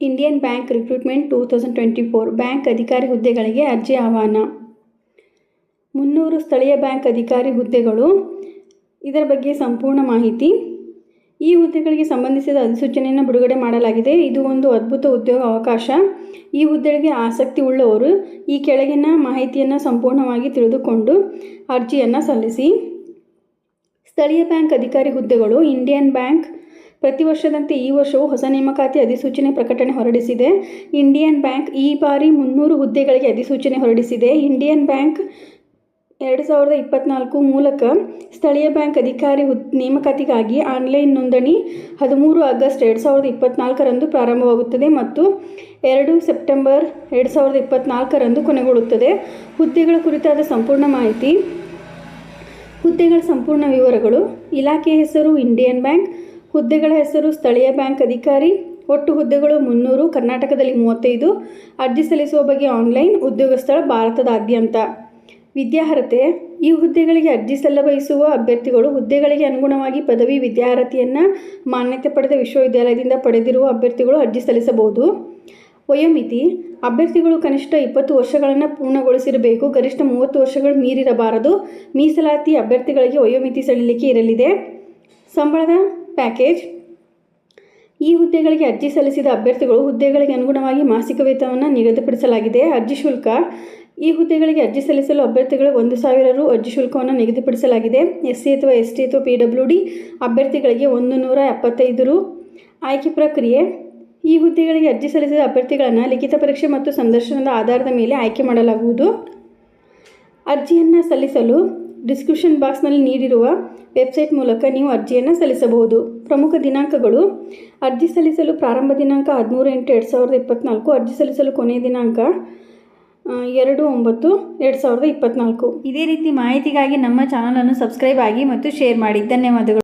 Indian bank recruitment two thousand twenty four bank ಅಧಿಕಾರಿ ಹುದ್ದೆಗಳಿಗೆ ಅರ್ಜಿ ಆಹ್ವಾನ. ಮುನ್ನೂರು ಸ್ಥಳೀಯ ಬ್ಯಾಂಕ್ ಅಧಿಕಾರಿ ಹುದ್ದೆಗಳು. ಇದರ ಬಗ್ಗೆ ಸಂಪೂರ್ಣ ಮಾಹಿತಿ. ಈ ಹುದ್ದೆಗಳಿಗೆ ಸಂಬಂಧಿಸಿದ ಅಧಿಸೂಚನೆಯನ್ನು ಬಿಡುಗಡೆ ಮಾಡಲಾಗಿದೆ. ಇದು ಒಂದು ಅದ್ಭುತ ಉದ್ಯೋಗ ಅವಕಾಶ. ಈ ಹುದ್ದೆಗಳಿಗೆ ಆಸಕ್ತಿ ಉಳ್ಳವರು ಈ ಕೆಳಗಿನ ಮಾಹಿತಿಯನ್ನು ಸಂಪೂರ್ಣವಾಗಿ ತಿಳಿದುಕೊಂಡು ಅರ್ಜಿಯನ್ನು ಸಲ್ಲಿಸಿ. ಸ್ಥಳೀಯ ಬ್ಯಾಂಕ್ ಅಧಿಕಾರಿ ಹುದ್ದೆಗಳು, ಇಂಡಿಯನ್ ಬ್ಯಾಂಕ್ ಪ್ರತಿ ವರ್ಷದಂತೆ ಈ ವರ್ಷವೂ ಹೊಸ ನೇಮಕಾತಿ ಅಧಿಸೂಚನೆ ಪ್ರಕಟಣೆ ಹೊರಡಿಸಿದೆ. ಇಂಡಿಯನ್ ಬ್ಯಾಂಕ್ ಈ ಬಾರಿ ಮುನ್ನೂರು ಹುದ್ದೆಗಳಿಗೆ ಅಧಿಸೂಚನೆ ಹೊರಡಿಸಿದೆ. ಇಂಡಿಯನ್ ಬ್ಯಾಂಕ್ ಎರಡು ಸಾವಿರದ ಇಪ್ಪತ್ತ್ನಾಲ್ಕು ಮೂಲಕ ಸ್ಥಳೀಯ ಬ್ಯಾಂಕ್ ಅಧಿಕಾರಿ ಹುದ್, ನೇಮಕಾತಿಗಾಗಿ ಆನ್ಲೈನ್ ನೋಂದಣಿ ಹದಿಮೂರು ಆಗಸ್ಟ್ ಎರಡು ಸಾವಿರದ ಇಪ್ಪತ್ತ್ನಾಲ್ಕರಂದು ಪ್ರಾರಂಭವಾಗುತ್ತದೆ ಮತ್ತು ಎರಡು ಸೆಪ್ಟೆಂಬರ್ ಎರಡು ಸಾವಿರದ ಇಪ್ಪತ್ತ್ನಾಲ್ಕರಂದು ಕೊನೆಗೊಳ್ಳುತ್ತದೆ. ಹುದ್ದೆಗಳ ಕುರಿತಾದ ಸಂಪೂರ್ಣ ಮಾಹಿತಿ, ಹುದ್ದೆಗಳ ಸಂಪೂರ್ಣ ವಿವರಗಳು ಇಲಾಖೆಯ ಹೆಸರು ಇಂಡಿಯನ್ ಬ್ಯಾಂಕ್ ಹುದ್ದೆಗಳ ಹೆಸರು ಸ್ಥಳೀಯ ಬ್ಯಾಂಕ್ ಅಧಿಕಾರಿ. ಒಟ್ಟು ಹುದ್ದೆಗಳು ಮುನ್ನೂರು, ಕರ್ನಾಟಕದಲ್ಲಿ ಮೂವತ್ತೈದು. ಅರ್ಜಿ ಸಲ್ಲಿಸುವ ಬಗ್ಗೆ ಆನ್ಲೈನ್ ಉದ್ಯೋಗ ಸ್ಥಳ ಭಾರತದಾದ್ಯಂತ. ವಿದ್ಯಾರ್ಹತೆ, ಈ ಹುದ್ದೆಗಳಿಗೆ ಅರ್ಜಿ ಸಲ್ಲಬಯಸುವ ಅಭ್ಯರ್ಥಿಗಳು ಹುದ್ದೆಗಳಿಗೆ ಅನುಗುಣವಾಗಿ ಪದವಿ, ವಿದ್ಯಾರ್ಹತೆಯನ್ನು ಮಾನ್ಯತೆ ಪಡೆದ ವಿಶ್ವವಿದ್ಯಾಲಯದಿಂದ ಪಡೆದಿರುವ ಅಭ್ಯರ್ಥಿಗಳು ಅರ್ಜಿ ಸಲ್ಲಿಸಬಹುದು. ವಯೋಮಿತಿ, ಅಭ್ಯರ್ಥಿಗಳು ಕನಿಷ್ಠ ಇಪ್ಪತ್ತು ವರ್ಷಗಳನ್ನು ಪೂರ್ಣಗೊಳಿಸಿರಬೇಕು. ಗರಿಷ್ಠ ಮೂವತ್ತು ವರ್ಷಗಳು ಮೀರಿರಬಾರದು. ಮೀಸಲಾತಿ ಅಭ್ಯರ್ಥಿಗಳಿಗೆ ವಯೋಮಿತಿ ಸಡಿಲಿಕೆ ಇರಲಿದೆ. ಸಂಬಳದ ಪ್ಯಾಕೇಜ್. ಈ ಹುದ್ದೆಗಳಿಗೆ ಅರ್ಜಿ ಸಲ್ಲಿಸಿದ ಅಭ್ಯರ್ಥಿಗಳು ಹುದ್ದೆಗಳಿಗೆ ಅನುಗುಣವಾಗಿ ಮಾಸಿಕ ವೇತನವನ್ನು ನಿಗದಿಪಡಿಸಲಾಗಿದೆ. ಅರ್ಜಿ ಶುಲ್ಕ. ಈ ಹುದ್ದೆಗಳಿಗೆ ಅರ್ಜಿ ಸಲ್ಲಿಸಲು ಅಭ್ಯರ್ಥಿಗಳು ಒಂದು ಸಾವಿರ ರು ಅರ್ಜಿ ಶುಲ್ಕವನ್ನು ನಿಗದಿಪಡಿಸಲಾಗಿದೆ. ಎಸ್ ಸಿ ಅಥವಾ ಎಸ್ ಟಿ ಅಥವಾ ಪಿ ಡಬ್ಲ್ಯೂ ಡಿ ಅಭ್ಯರ್ಥಿಗಳಿಗೆ ಒಂದು ನೂರ ಎಪ್ಪತ್ತೈದು ರು ಆಯ್ಕೆ ಪ್ರಕ್ರಿಯೆ. ಈ ಹುದ್ದೆಗಳಿಗೆ ಅರ್ಜಿ ಸಲ್ಲಿಸಿದ ಅಭ್ಯರ್ಥಿಗಳನ್ನು ಲಿಖಿತ ಪರೀಕ್ಷೆ ಮತ್ತು ಸಂದರ್ಶನದ ಆಧಾರದ ಮೇಲೆ ಆಯ್ಕೆ ಮಾಡಲಾಗುವುದು. ಅರ್ಜಿಯನ್ನು ಸಲ್ಲಿಸಲು ಡಿಸ್ಕ್ರಿಪ್ಷನ್ ಬಾಕ್ಸ್ನಲ್ಲಿ ನೀಡಿರುವ ವೆಬ್ಸೈಟ್ ಮೂಲಕ ನೀವು ಅರ್ಜಿಯನ್ನು ಸಲ್ಲಿಸಬಹುದು. ಪ್ರಮುಖ ದಿನಾಂಕಗಳು ಅರ್ಜಿ ಸಲ್ಲಿಸಲು ಪ್ರಾರಂಭ ದಿನಾಂಕ ಹದಿಮೂರು ಎಂಟು ಎರಡು ಸಾವಿರದ ಇಪ್ಪತ್ತ್ನಾಲ್ಕು ಅರ್ಜಿ ಸಲ್ಲಿಸಲು ಕೊನೆಯ ದಿನಾಂಕ ಎರಡು ಒಂಬತ್ತು ಎರಡು ಸಾವಿರದ ಇಪ್ಪತ್ತ್ನಾಲ್ಕು ಇದೇ ರೀತಿ ಮಾಹಿತಿಗಾಗಿ ನಮ್ಮ ಚಾನಲನ್ನು ಸಬ್ಸ್ಕ್ರೈಬ್ ಆಗಿ ಮತ್ತು ಶೇರ್ ಮಾಡಿ. ಧನ್ಯವಾದಗಳು.